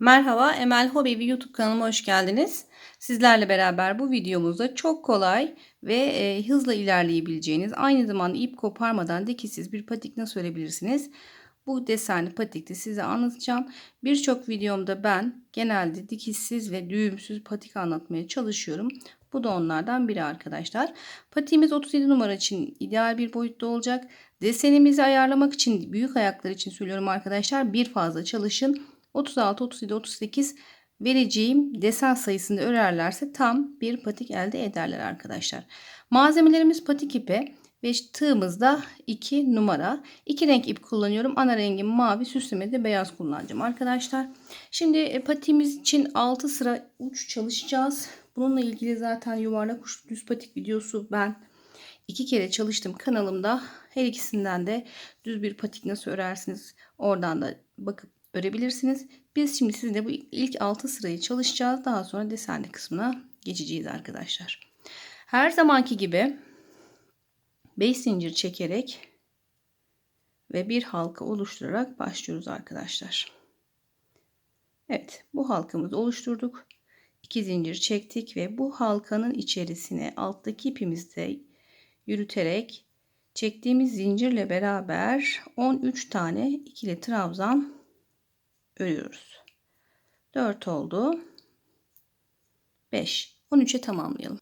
Merhaba, Emel Hobi YouTube kanalıma hoş geldiniz. Sizlerle beraber bu videomuzda çok kolay ve e, hızla ilerleyebileceğiniz, aynı zamanda ip koparmadan dikişsiz bir patik nasıl örebilirsiniz? Bu desenli patikte size anlatacağım. Birçok videomda ben genelde dikişsiz ve düğümsüz patik anlatmaya çalışıyorum. Bu da onlardan biri arkadaşlar. Patiğimiz 37 numara için ideal bir boyutta olacak. Desenimizi ayarlamak için büyük ayaklar için söylüyorum arkadaşlar. Bir fazla çalışın. 36, 37, 38 vereceğim desen sayısında örerlerse tam bir patik elde ederler arkadaşlar. Malzemelerimiz patik ipi ve tığımız da 2 numara. 2 renk ip kullanıyorum. Ana rengim mavi, süslemede beyaz kullanacağım arkadaşlar. Şimdi e, patiğimiz için 6 sıra uç çalışacağız. Bununla ilgili zaten yuvarlak uç düz patik videosu ben iki kere çalıştım kanalımda. Her ikisinden de düz bir patik nasıl örersiniz oradan da bakıp örebilirsiniz. Biz şimdi sizinle bu ilk 6 sırayı çalışacağız. Daha sonra desenli kısmına geçeceğiz arkadaşlar. Her zamanki gibi 5 zincir çekerek ve bir halka oluşturarak başlıyoruz arkadaşlar. Evet bu halkamızı oluşturduk. 2 zincir çektik ve bu halkanın içerisine alttaki ipimizde yürüterek çektiğimiz zincirle beraber 13 tane ikili trabzan örüyoruz. 4 oldu. 5. 13'e tamamlayalım.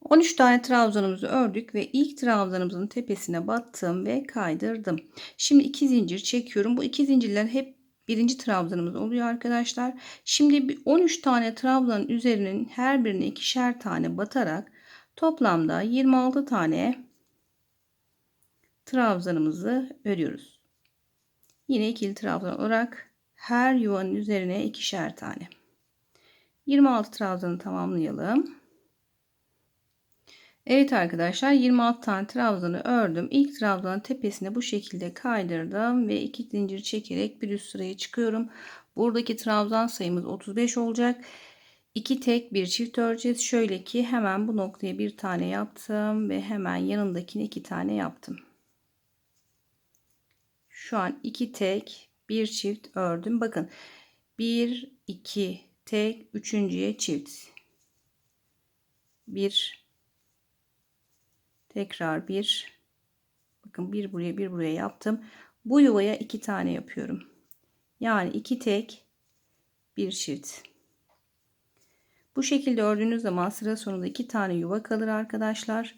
13 tane trabzanımızı ördük ve ilk trabzanımızın tepesine battım ve kaydırdım. Şimdi 2 zincir çekiyorum. Bu iki zincirler hep birinci trabzanımız oluyor arkadaşlar. Şimdi 13 tane trabzanın üzerinin her birine ikişer tane batarak toplamda 26 tane trabzanımızı örüyoruz. Yine ikili trabzan olarak her yuvanın üzerine ikişer tane. 26 trabzanı tamamlayalım. Evet arkadaşlar 26 tane trabzanı ördüm. İlk trabzanın tepesine bu şekilde kaydırdım ve iki zincir çekerek bir üst sıraya çıkıyorum. Buradaki trabzan sayımız 35 olacak. 2 tek bir çift öreceğiz. Şöyle ki hemen bu noktaya bir tane yaptım ve hemen yanındakine iki tane yaptım. Şu an iki tek bir çift ördüm. Bakın 1 2 tek üçüncüye çift. Bir tekrar bir bakın bir buraya bir buraya yaptım. Bu yuvaya iki tane yapıyorum. Yani iki tek bir çift. Bu şekilde ördüğünüz zaman sıra sonunda iki tane yuva kalır arkadaşlar.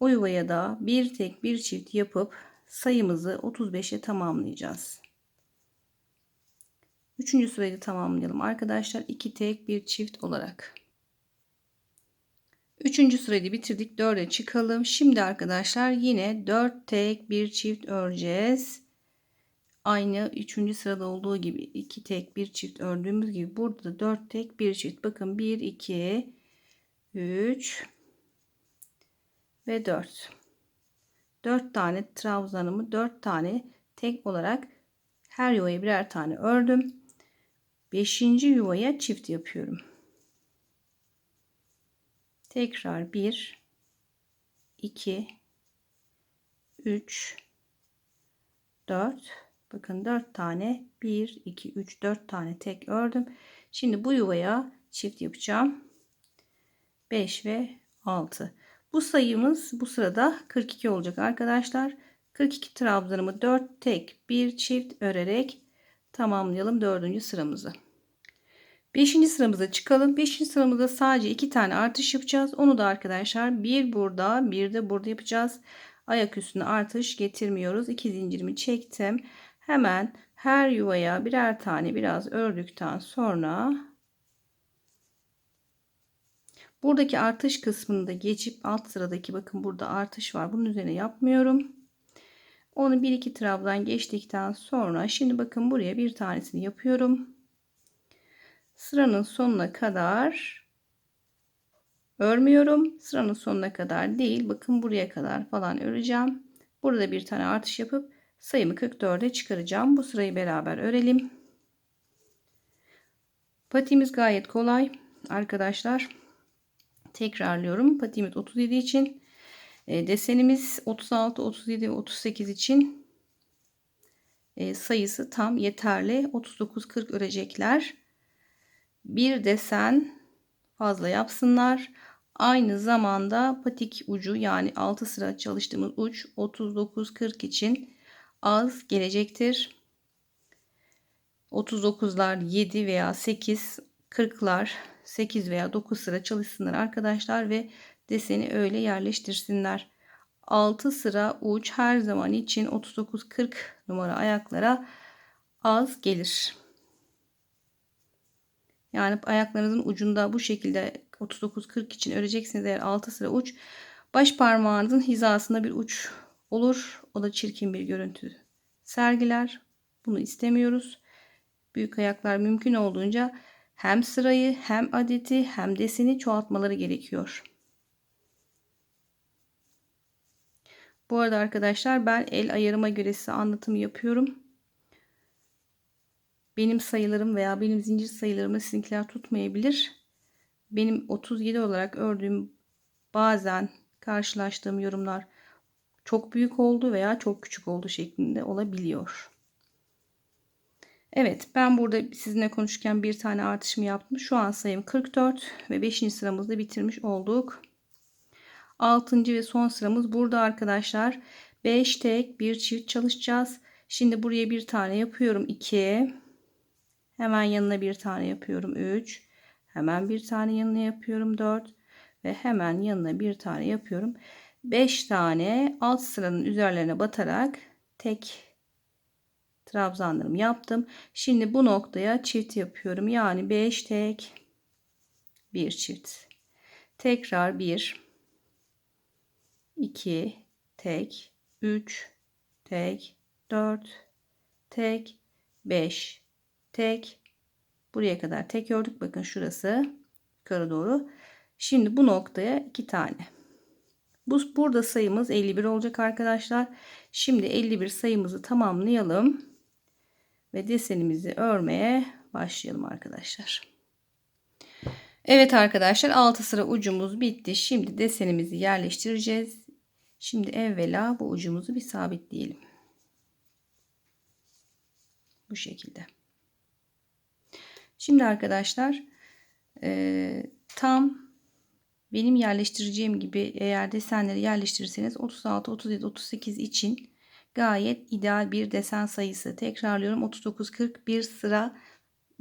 O yuvaya da bir tek bir çift yapıp sayımızı 35'e tamamlayacağız. Üçüncü sırayı tamamlayalım arkadaşlar. 2 tek bir çift olarak. Üçüncü sırayı bitirdik. 4'e çıkalım. Şimdi arkadaşlar yine 4 tek bir çift öreceğiz. Aynı üçüncü sırada olduğu gibi 2 tek bir çift ördüğümüz gibi burada da 4 tek bir çift. Bakın 1 2 3 ve 4. 4 tane trabzanımı 4 tane tek olarak her yuvaya birer tane ördüm. 5. yuvaya çift yapıyorum. Tekrar 1 2 3 4 bakın 4 tane 1 2 3 4 tane tek ördüm. Şimdi bu yuvaya çift yapacağım. 5 ve 6. Bu sayımız bu sırada 42 olacak arkadaşlar. 42 trabzanımı 4 tek bir çift örerek tamamlayalım 4. sıramızı. 5. sıramıza çıkalım. 5. sıramızda sadece 2 tane artış yapacağız. Onu da arkadaşlar bir burada bir de burada yapacağız. Ayak üstüne artış getirmiyoruz. 2 zincirimi çektim. Hemen her yuvaya birer tane biraz ördükten sonra Buradaki artış kısmını da geçip alt sıradaki bakın burada artış var. Bunun üzerine yapmıyorum. Onu bir iki trabzan geçtikten sonra şimdi bakın buraya bir tanesini yapıyorum. Sıranın sonuna kadar örmüyorum. Sıranın sonuna kadar değil. Bakın buraya kadar falan öreceğim. Burada bir tane artış yapıp sayımı 44'e çıkaracağım. Bu sırayı beraber örelim. Patiğimiz gayet kolay arkadaşlar. Tekrarlıyorum. Patiğimiz 37 için. E, desenimiz 36, 37 ve 38 için e, sayısı tam yeterli. 39-40 örecekler. Bir desen fazla yapsınlar. Aynı zamanda patik ucu yani 6 sıra çalıştığımız uç 39-40 için az gelecektir. 39'lar 7 veya 8, 40'lar 8 veya 9 sıra çalışsınlar arkadaşlar ve deseni öyle yerleştirsinler. 6 sıra uç her zaman için 39-40 numara ayaklara az gelir. Yani ayaklarınızın ucunda bu şekilde 39-40 için öreceksiniz eğer 6 sıra uç. Baş parmağınızın hizasında bir uç olur. O da çirkin bir görüntü sergiler. Bunu istemiyoruz. Büyük ayaklar mümkün olduğunca hem sırayı hem adeti hem deseni çoğaltmaları gerekiyor. Bu arada arkadaşlar ben el ayarıma göre size anlatım yapıyorum. Benim sayılarım veya benim zincir sayılarımı sizinkiler tutmayabilir. Benim 37 olarak ördüğüm bazen karşılaştığım yorumlar çok büyük oldu veya çok küçük oldu şeklinde olabiliyor. Evet ben burada sizinle konuşurken bir tane artışımı yaptım. Şu an sayım 44 ve 5. sıramızda bitirmiş olduk. 6. ve son sıramız burada arkadaşlar. 5 tek bir çift çalışacağız. Şimdi buraya bir tane yapıyorum 2. Hemen yanına bir tane yapıyorum 3. Hemen bir tane yanına yapıyorum 4 ve hemen yanına bir tane yapıyorum. 5 tane alt sıranın üzerlerine batarak tek trabzanlarımı yaptım. Şimdi bu noktaya çift yapıyorum. Yani 5 tek bir çift. Tekrar 1 2 tek 3 tek 4 tek 5 tek buraya kadar tek ördük bakın şurası yukarı doğru şimdi bu noktaya iki tane bu burada sayımız 51 olacak arkadaşlar şimdi 51 sayımızı tamamlayalım ve desenimizi örmeye başlayalım arkadaşlar. Evet arkadaşlar 6 sıra ucumuz bitti. Şimdi desenimizi yerleştireceğiz. Şimdi evvela bu ucumuzu bir sabitleyelim. Bu şekilde. Şimdi arkadaşlar e, tam benim yerleştireceğim gibi eğer desenleri yerleştirirseniz 36, 37, 38 için gayet ideal bir desen sayısı. Tekrarlıyorum 39, 40 bir sıra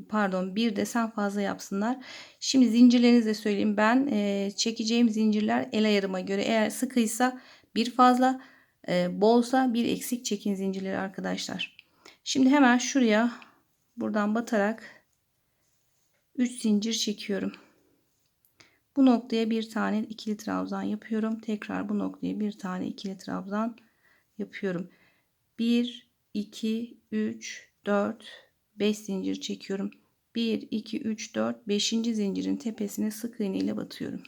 pardon bir desen fazla yapsınlar. Şimdi zincirlerinizi de söyleyeyim. Ben e, çekeceğim zincirler el ayarıma göre eğer sıkıysa bir fazla e, bolsa bir eksik çekin zincirleri arkadaşlar. Şimdi hemen şuraya buradan batarak 3 zincir çekiyorum. Bu noktaya bir tane ikili trabzan yapıyorum. Tekrar bu noktaya bir tane ikili trabzan yapıyorum. 1 2 3 4 5 zincir çekiyorum. 1 2 3 4 5. zincirin tepesine sık iğne ile batıyorum.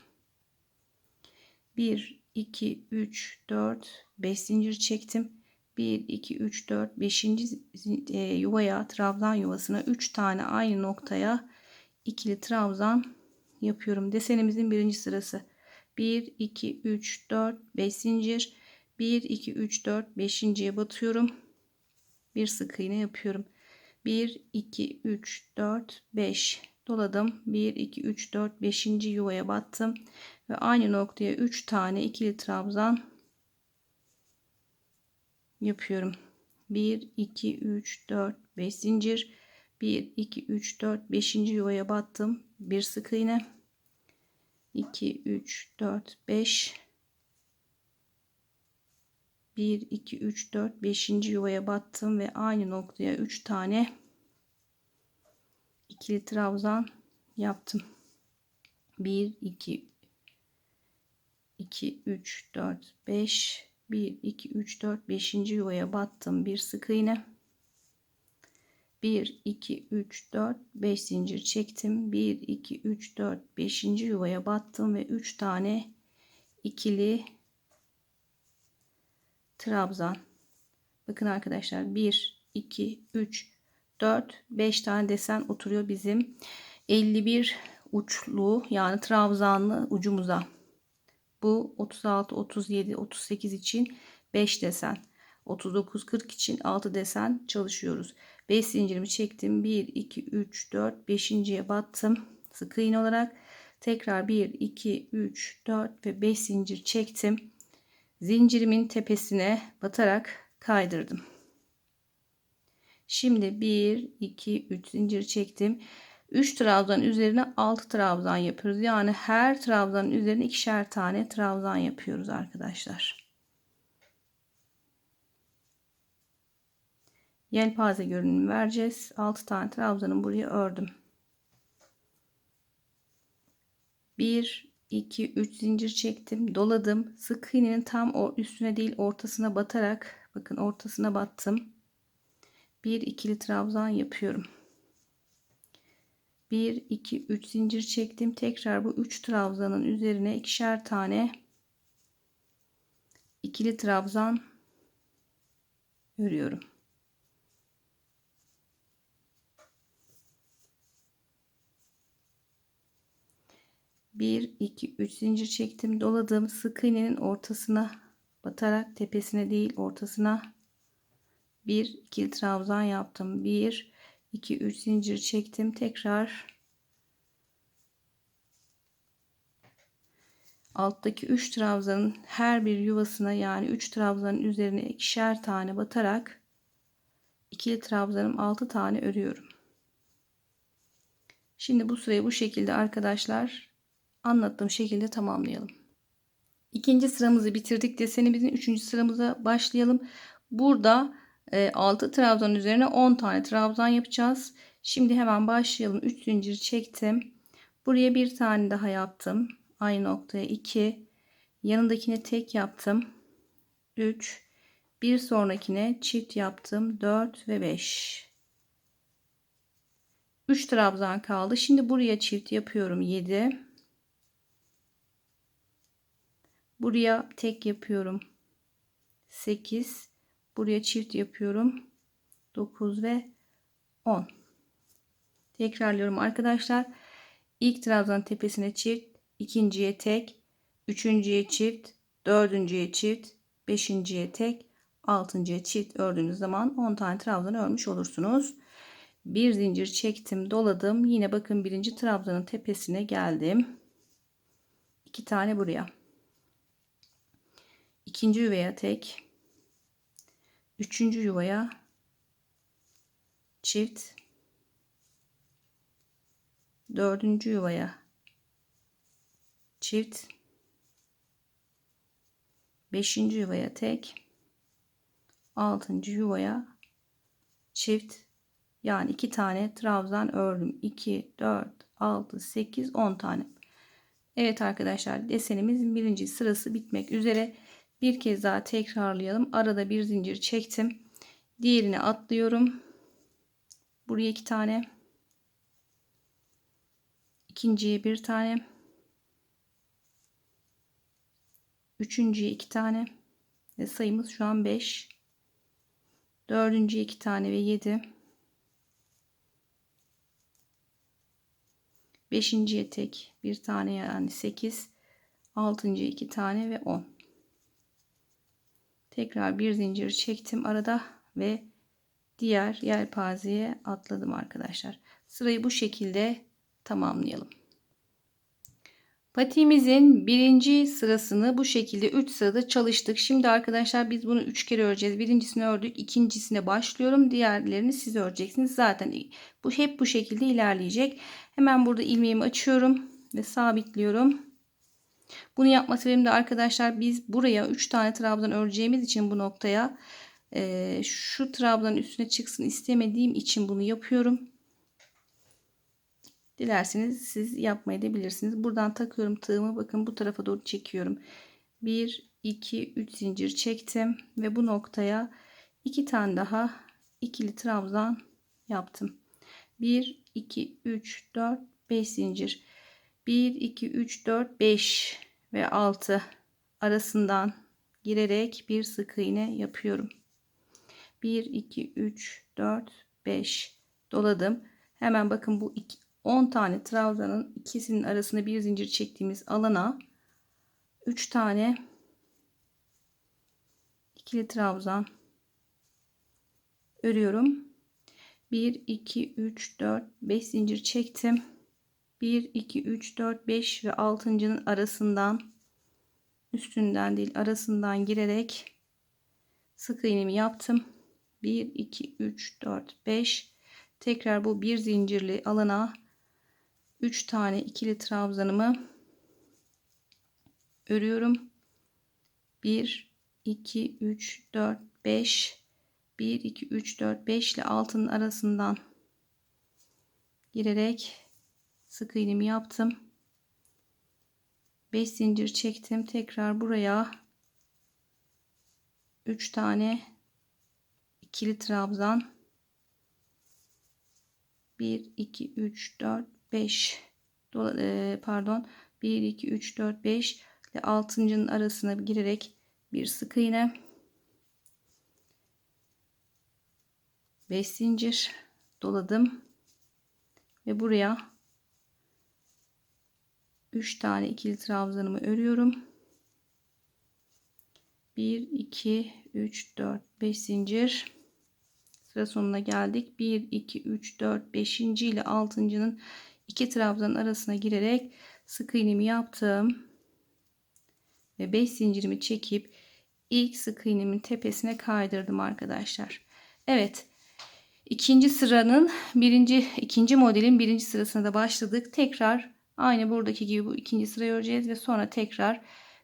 1 2 3 4 5 zincir çektim. 1 2 3 4 5. yuvaya trabzan yuvasına 3 tane aynı noktaya ikili trabzan yapıyorum. Desenimizin birinci sırası. 1, 2, 3, 4, 5 zincir. 1, 2, 3, 4, 5.ye batıyorum. Bir sık iğne yapıyorum. 1, 2, 3, 4, 5 doladım. 1, 2, 3, 4, 5. yuvaya battım. Ve aynı noktaya 3 tane ikili trabzan yapıyorum. 1, 2, 3, 4, 5 zincir. 1 2 3 4 5. yuvaya battım bir sık iğne 2 3 4 5 1 2 3 4 5. yuvaya battım ve aynı noktaya 3 tane ikili trabzan yaptım 1 2 2 3 4 5 1 2 3 4 5. yuvaya battım bir sık iğne 1 2 3 4 5 zincir çektim 1 2 3 4 5. yuvaya battım ve 3 tane ikili trabzan bakın arkadaşlar 1 2 3 4 5 tane desen oturuyor bizim 51 uçlu yani trabzanlı ucumuza bu 36 37 38 için 5 desen 39-40 için 6 desen çalışıyoruz. 5 zincirimi çektim. 1, 2, 3, 4, 5.ye battım. Sık iğne olarak tekrar 1, 2, 3, 4 ve 5 zincir çektim. Zincirimin tepesine batarak kaydırdım. Şimdi 1, 2, 3 zincir çektim. 3 trabzan üzerine 6 trabzan yapıyoruz. Yani her trabzanın üzerine ikişer tane trabzan yapıyoruz arkadaşlar. Yelpaze görünümü vereceğiz. 6 tane trabzanın buraya ördüm. 1 2 3 zincir çektim, doladım. Sık iğnenin tam o üstüne değil ortasına batarak bakın ortasına battım. Bir ikili trabzan yapıyorum. 1 2 3 zincir çektim. Tekrar bu 3 trabzanın üzerine ikişer tane ikili trabzan örüyorum. Bir, iki, üç zincir çektim. Doladım. Sık iğnenin ortasına batarak tepesine değil ortasına bir ikili trabzan yaptım. Bir, 2 3 zincir çektim tekrar alttaki 3 trabzanın her bir yuvasına yani 3 trabzanın üzerine ikişer tane batarak ikili trabzanım 6 tane örüyorum. Şimdi bu sırayı bu şekilde arkadaşlar anlattığım şekilde tamamlayalım. İkinci sıramızı bitirdik. Desenimizin üçüncü sıramıza başlayalım. Burada 6 e, trabzan üzerine 10 tane trabzan yapacağız. Şimdi hemen başlayalım. 3 zincir çektim. Buraya bir tane daha yaptım. Aynı noktaya 2. Yanındakine tek yaptım. 3. Bir sonrakine çift yaptım. 4 ve 5. 3 trabzan kaldı. Şimdi buraya çift yapıyorum. 7. Buraya tek yapıyorum. 8 Buraya çift yapıyorum. 9 ve 10. Tekrarlıyorum arkadaşlar. İlk trabzan tepesine çift, ikinciye tek, üçüncüye çift, dördüncüye çift, beşinciye tek, altıncıya çift ördüğünüz zaman 10 tane trabzan örmüş olursunuz. Bir zincir çektim, doladım. Yine bakın birinci trabzanın tepesine geldim. İki tane buraya. İkinci üveye tek, üçüncü yuvaya çift. Dördüncü yuvaya çift. Beşinci yuvaya tek. Altıncı yuvaya çift. Yani iki tane trabzan ördüm. 2 4 6 8 10 tane. Evet arkadaşlar desenimizin birinci sırası bitmek üzere bir kez daha tekrarlayalım. Arada bir zincir çektim. Diğerini atlıyorum. Buraya iki tane. İkinciye bir tane. Üçüncüye iki tane. Ve sayımız şu an 5. Dördüncüye iki tane ve 7. Beşinciye tek bir tane yani 8. Altıncıya iki tane ve 10. Tekrar bir zincir çektim arada ve diğer yelpazeye atladım arkadaşlar. Sırayı bu şekilde tamamlayalım. Patiğimizin birinci sırasını bu şekilde 3 sırada çalıştık. Şimdi arkadaşlar biz bunu 3 kere öreceğiz. Birincisini ördük. ikincisine başlıyorum. Diğerlerini siz öreceksiniz. Zaten bu hep bu şekilde ilerleyecek. Hemen burada ilmeğimi açıyorum ve sabitliyorum. Bunu yapma sebebim de arkadaşlar biz buraya 3 tane trabzan öreceğimiz için bu noktaya e, şu trabzanın üstüne çıksın istemediğim için bunu yapıyorum. Dilerseniz siz yapmayı da bilirsiniz. Buradan takıyorum tığımı. Bakın bu tarafa doğru çekiyorum. 1, 2, 3 zincir çektim. Ve bu noktaya 2 tane daha ikili trabzan yaptım. 1, 2, 3, 4, 5 zincir. 1, 2, 3, 4, 5 ve 6 arasından girerek bir sık iğne yapıyorum. 1, 2, 3, 4, 5 doladım. Hemen bakın bu 10 tane trabzanın ikisinin arasında bir zincir çektiğimiz alana 3 tane ikili trabzan örüyorum. 1 2 3 4 5 zincir çektim. 1 2 3 4 5 ve 6.'nın arasından üstünden değil arasından girerek sık iğnemi yaptım. 1 2 3 4 5 tekrar bu bir zincirli alana 3 tane ikili trabzanımı örüyorum. 1 2 3 4 5 1 2 3 4 5 ile altının arasından girerek sık iğnemi yaptım. 5 zincir çektim. Tekrar buraya 3 tane ikili trabzan 1 2 3 4 5 pardon 1 2 3 4 5 ile 6.'nın arasına girerek bir sık iğne 5 zincir doladım ve buraya 3 tane ikili trabzanımı örüyorum 1 2 3 4 5 zincir sıra sonuna geldik 1 2 3 4 5. ile 6.'nın iki trabzanın arasına girerek sık iğnemi yaptım ve 5 zincirimi çekip ilk sık iğnemin tepesine kaydırdım arkadaşlar. Evet. ikinci sıranın birinci ikinci modelin birinci sırasına da başladık. Tekrar aynı buradaki gibi bu ikinci sırayı öreceğiz ve sonra tekrar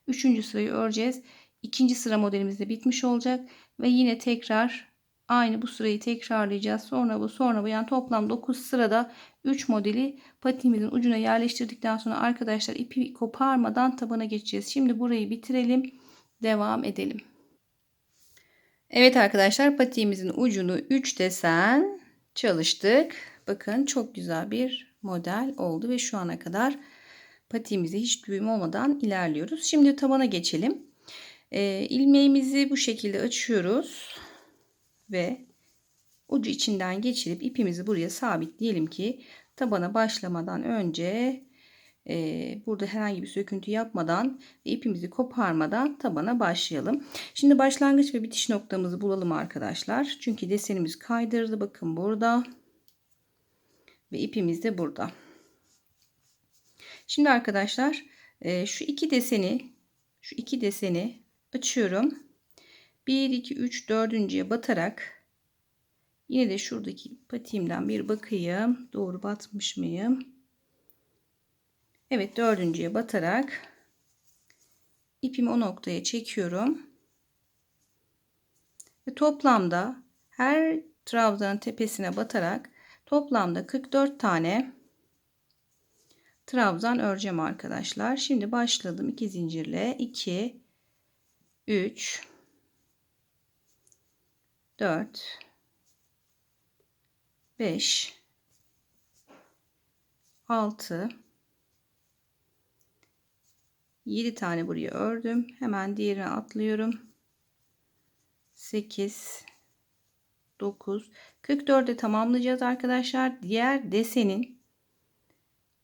üçüncü sırayı öreceğiz. İkinci sıra modelimiz de bitmiş olacak ve yine tekrar aynı bu sırayı tekrarlayacağız. Sonra bu sonra bu yani toplam 9 sırada 3 modeli patiğimizin ucuna yerleştirdikten sonra arkadaşlar ipi koparmadan tabana geçeceğiz. Şimdi burayı bitirelim. Devam edelim. Evet arkadaşlar patiğimizin ucunu 3 desen çalıştık. Bakın çok güzel bir model oldu ve şu ana kadar patiğimizi hiç düğüm olmadan ilerliyoruz. Şimdi tabana geçelim. Ee, ilmeğimizi bu şekilde açıyoruz ve ucu içinden geçirip ipimizi buraya sabitleyelim ki tabana başlamadan önce e, burada herhangi bir söküntü yapmadan ve ipimizi koparmadan tabana başlayalım. Şimdi başlangıç ve bitiş noktamızı bulalım arkadaşlar. Çünkü desenimiz kaydırdı. Bakın burada. Ve ipimiz de burada. Şimdi arkadaşlar e, şu iki deseni şu iki deseni açıyorum. 1 2 3 dördüncüye batarak yine de şuradaki patiğimden bir bakayım. Doğru batmış mıyım? Evet dördüncüye batarak ipimi o noktaya çekiyorum. Ve toplamda her trabzanın tepesine batarak toplamda 44 tane trabzan öreceğim arkadaşlar. Şimdi başladım 2 zincirle 2 3 4 5 6 7 tane buraya ördüm. Hemen diğerine atlıyorum. 8 9 44'e tamamlayacağız arkadaşlar. Diğer desenin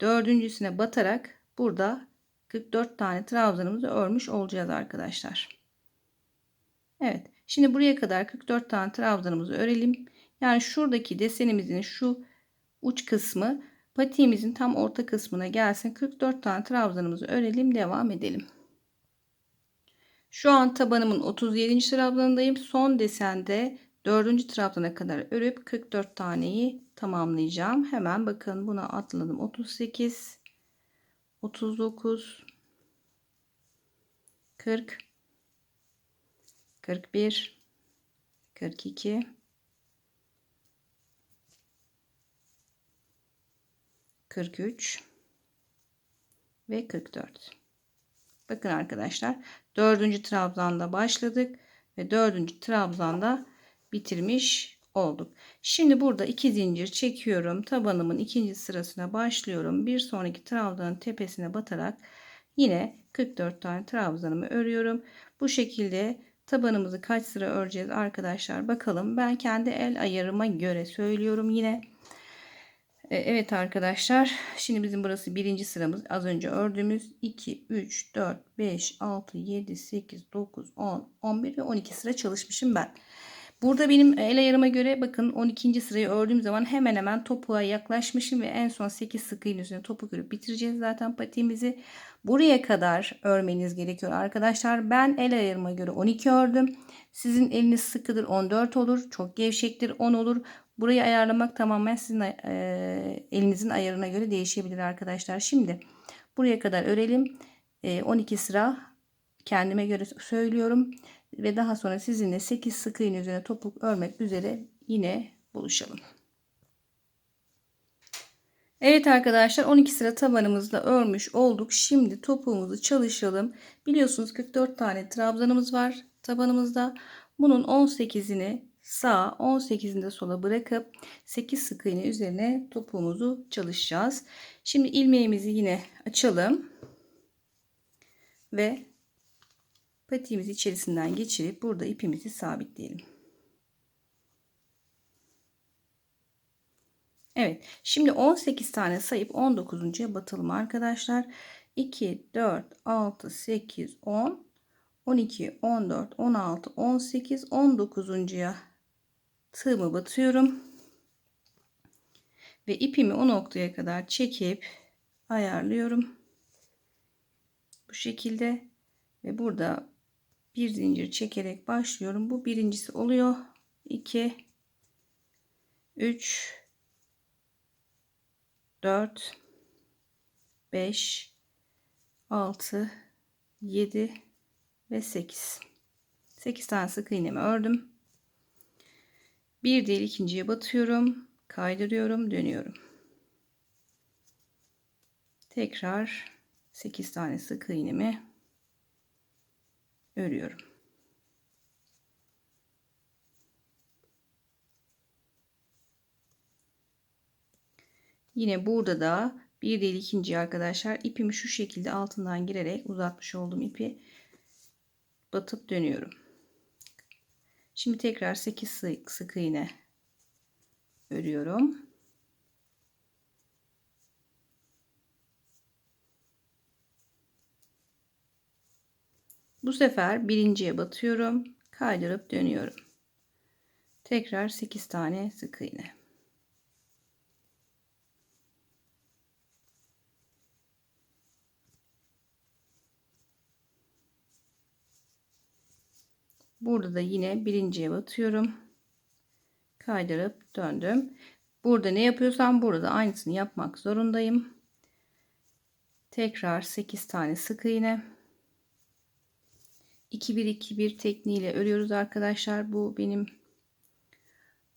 dördüncüsüne batarak burada 44 tane trabzanımızı örmüş olacağız arkadaşlar. Evet. Şimdi buraya kadar 44 tane trabzanımızı örelim. Yani şuradaki desenimizin şu uç kısmı patiğimizin tam orta kısmına gelsin. 44 tane trabzanımızı örelim. Devam edelim. Şu an tabanımın 37. trabzanındayım. Son desende 4. trabzana kadar örüp 44 taneyi tamamlayacağım. Hemen bakın buna atladım. 38 39 40 41 42 43 ve 44. Bakın arkadaşlar dördüncü trabzanda başladık ve dördüncü trabzanda bitirmiş olduk. Şimdi burada iki zincir çekiyorum. Tabanımın ikinci sırasına başlıyorum. Bir sonraki trabzanın tepesine batarak yine 44 tane trabzanımı örüyorum. Bu şekilde tabanımızı kaç sıra öreceğiz arkadaşlar bakalım. Ben kendi el ayarıma göre söylüyorum yine. E, evet arkadaşlar şimdi bizim burası birinci sıramız az önce ördüğümüz 2 3 4 5 6 7 8 9 10 11 ve 12 sıra çalışmışım ben Burada benim el ayarıma göre bakın 12. sırayı ördüğüm zaman hemen hemen topuğa yaklaşmışım ve en son 8 sık üzerine topuk örüp bitireceğiz zaten patiğimizi. Buraya kadar örmeniz gerekiyor arkadaşlar. Ben el ayarıma göre 12 ördüm. Sizin eliniz sıkıdır 14 olur. Çok gevşektir 10 olur. Burayı ayarlamak tamamen sizin e, elinizin ayarına göre değişebilir arkadaşlar. Şimdi buraya kadar örelim. E, 12 sıra kendime göre söylüyorum ve daha sonra sizinle 8 sık iğne üzerine topuk örmek üzere yine buluşalım. Evet arkadaşlar 12 sıra tabanımızda örmüş olduk. Şimdi topuğumuzu çalışalım. Biliyorsunuz 44 tane trabzanımız var tabanımızda. Bunun 18'ini sağa 18'ini de sola bırakıp 8 sık iğne üzerine topuğumuzu çalışacağız. Şimdi ilmeğimizi yine açalım. Ve patiğimizi içerisinden geçirip burada ipimizi sabitleyelim. Evet. Şimdi 18 tane sayıp 19'uncuya batalım arkadaşlar. 2, 4, 6, 8, 10, 12, 14, 16, 18, 19'uncuya tığımı batıyorum. Ve ipimi o noktaya kadar çekip ayarlıyorum. Bu şekilde ve burada bir zincir çekerek başlıyorum. Bu birincisi oluyor. 2 3 4 5 6 7 ve 8 8 tane sık iğnemi ördüm. Bir değil ikinciye batıyorum, kaydırıyorum, dönüyorum. Tekrar 8 tane sık iğnemi örüyorum. Yine burada da bir değil ikinci arkadaşlar ipimi şu şekilde altından girerek uzatmış olduğum ipi batıp dönüyorum. Şimdi tekrar 8 sık, sık iğne örüyorum. Bu sefer birinciye batıyorum. Kaydırıp dönüyorum. Tekrar 8 tane sık iğne. Burada da yine birinciye batıyorum. Kaydırıp döndüm. Burada ne yapıyorsam burada aynısını yapmak zorundayım. Tekrar 8 tane sık iğne. 2-1-2-1 tekniğiyle örüyoruz arkadaşlar. Bu benim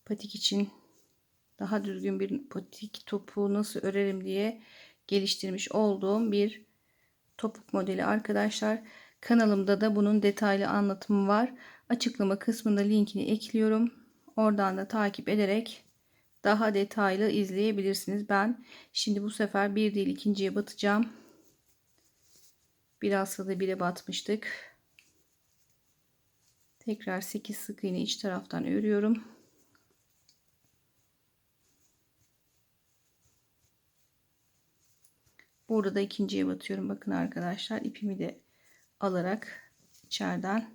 patik için daha düzgün bir patik topuğu nasıl örerim diye geliştirmiş olduğum bir topuk modeli arkadaşlar. Kanalımda da bunun detaylı anlatımı var. Açıklama kısmında linkini ekliyorum. Oradan da takip ederek daha detaylı izleyebilirsiniz. Ben şimdi bu sefer bir değil ikinciye batacağım. Biraz da bire batmıştık. Tekrar 8 sık iğne iç taraftan örüyorum. Burada da ikinciye batıyorum. Bakın arkadaşlar ipimi de alarak içeriden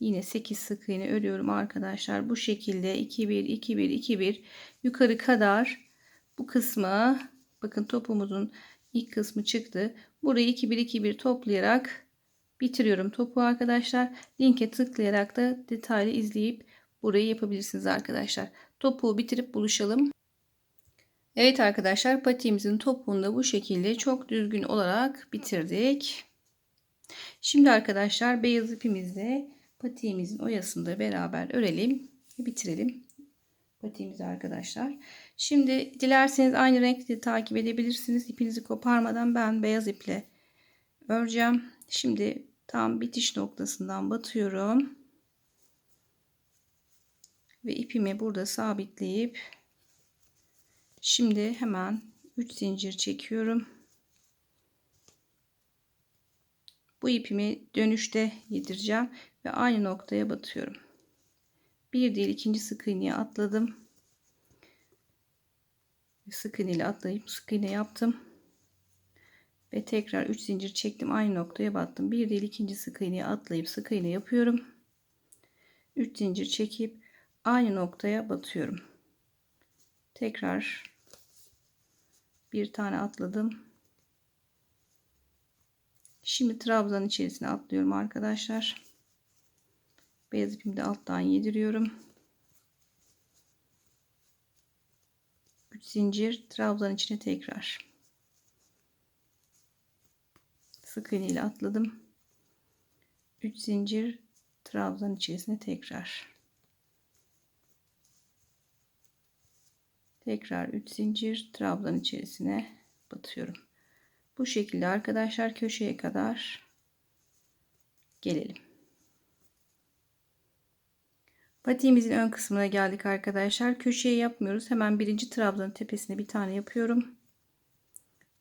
yine 8 sık iğne örüyorum arkadaşlar. Bu şekilde 2 1 2 1 2 1 yukarı kadar bu kısmı bakın topumuzun ilk kısmı çıktı. Burayı 2 1 2 1 toplayarak bitiriyorum topu arkadaşlar. Linke tıklayarak da detaylı izleyip burayı yapabilirsiniz arkadaşlar. Topuğu bitirip buluşalım. Evet arkadaşlar patiğimizin topuğunu da bu şekilde çok düzgün olarak bitirdik. Şimdi arkadaşlar beyaz ipimizle patiğimizin oyasını beraber örelim ve bitirelim patiğimizi arkadaşlar. Şimdi dilerseniz aynı renkte takip edebilirsiniz. İpinizi koparmadan ben beyaz iple öreceğim. Şimdi tam bitiş noktasından batıyorum. Ve ipimi burada sabitleyip şimdi hemen 3 zincir çekiyorum. Bu ipimi dönüşte yedireceğim ve aynı noktaya batıyorum. Bir değil ikinci sık iğneye atladım. Sık iğne ile atlayıp sık iğne yaptım ve tekrar 3 zincir çektim aynı noktaya battım bir değil ikinci sık iğneye atlayıp sık iğne yapıyorum 3 zincir çekip aynı noktaya batıyorum. Tekrar bir tane atladım. Şimdi trabzanın içerisine atlıyorum arkadaşlar. Beyaz ipimi de alttan yediriyorum. 3 zincir trabzanın içine tekrar. Sık iğne ile atladım. 3 zincir trabzanın içerisine tekrar. Tekrar 3 zincir trabzanın içerisine batıyorum. Bu şekilde arkadaşlar köşeye kadar gelelim. Patiğimizin ön kısmına geldik arkadaşlar. Köşeye yapmıyoruz. Hemen birinci trabzanın tepesine bir tane yapıyorum.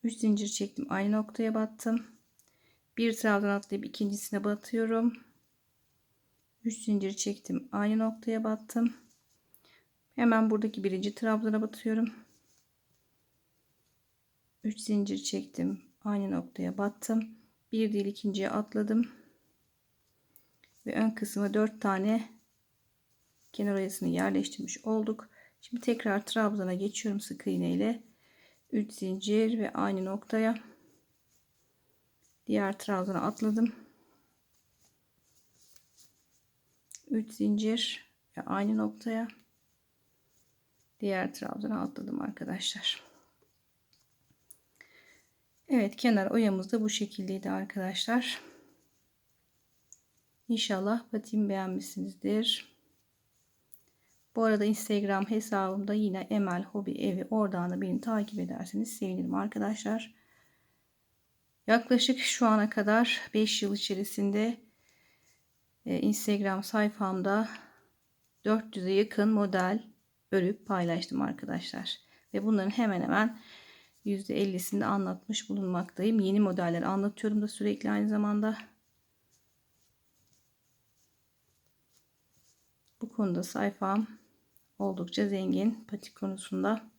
3 zincir çektim. Aynı noktaya battım. Bir trabzan atlayıp ikincisine batıyorum. 3 zincir çektim. Aynı noktaya battım. Hemen buradaki birinci trabzana batıyorum. 3 zincir çektim. Aynı noktaya battım. Bir değil ikinciye atladım. Ve ön kısmı 4 tane kenar oyasını yerleştirmiş olduk. Şimdi tekrar trabzana geçiyorum sık iğne ile. 3 zincir ve aynı noktaya diğer trabzana atladım. 3 zincir ve aynı noktaya diğer trabzana atladım arkadaşlar. Evet kenar oyamız da bu şekildeydi arkadaşlar. İnşallah patiğimi beğenmişsinizdir. Bu arada Instagram hesabımda yine Emel Hobi Evi oradan da beni takip ederseniz sevinirim arkadaşlar. Yaklaşık şu ana kadar 5 yıl içerisinde e, Instagram sayfamda 400'e yakın model örüp paylaştım arkadaşlar. Ve bunların hemen hemen %50'sini anlatmış bulunmaktayım. Yeni modelleri anlatıyorum da sürekli aynı zamanda. Bu konuda sayfam oldukça zengin patik konusunda.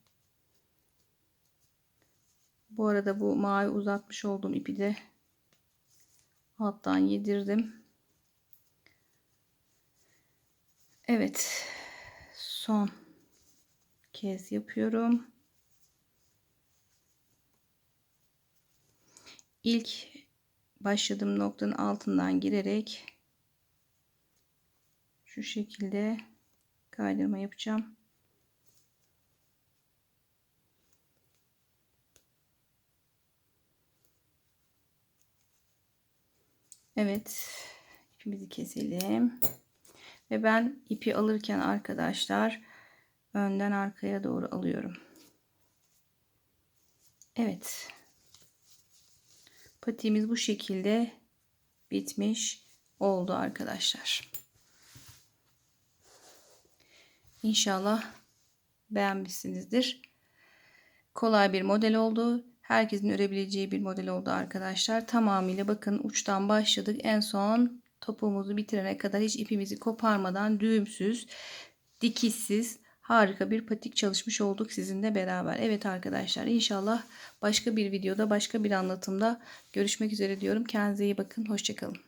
Bu arada bu mavi uzatmış olduğum ipi de alttan yedirdim. Evet. Son kez yapıyorum. İlk başladığım noktanın altından girerek şu şekilde kaydırma yapacağım. Evet ipimizi keselim. Ve ben ipi alırken arkadaşlar önden arkaya doğru alıyorum. Evet. Patiğimiz bu şekilde bitmiş oldu arkadaşlar. İnşallah beğenmişsinizdir. Kolay bir model oldu herkesin örebileceği bir model oldu arkadaşlar. Tamamıyla bakın uçtan başladık. En son topuğumuzu bitirene kadar hiç ipimizi koparmadan düğümsüz, dikişsiz harika bir patik çalışmış olduk sizinle beraber. Evet arkadaşlar inşallah başka bir videoda başka bir anlatımda görüşmek üzere diyorum. Kendinize iyi bakın. Hoşçakalın.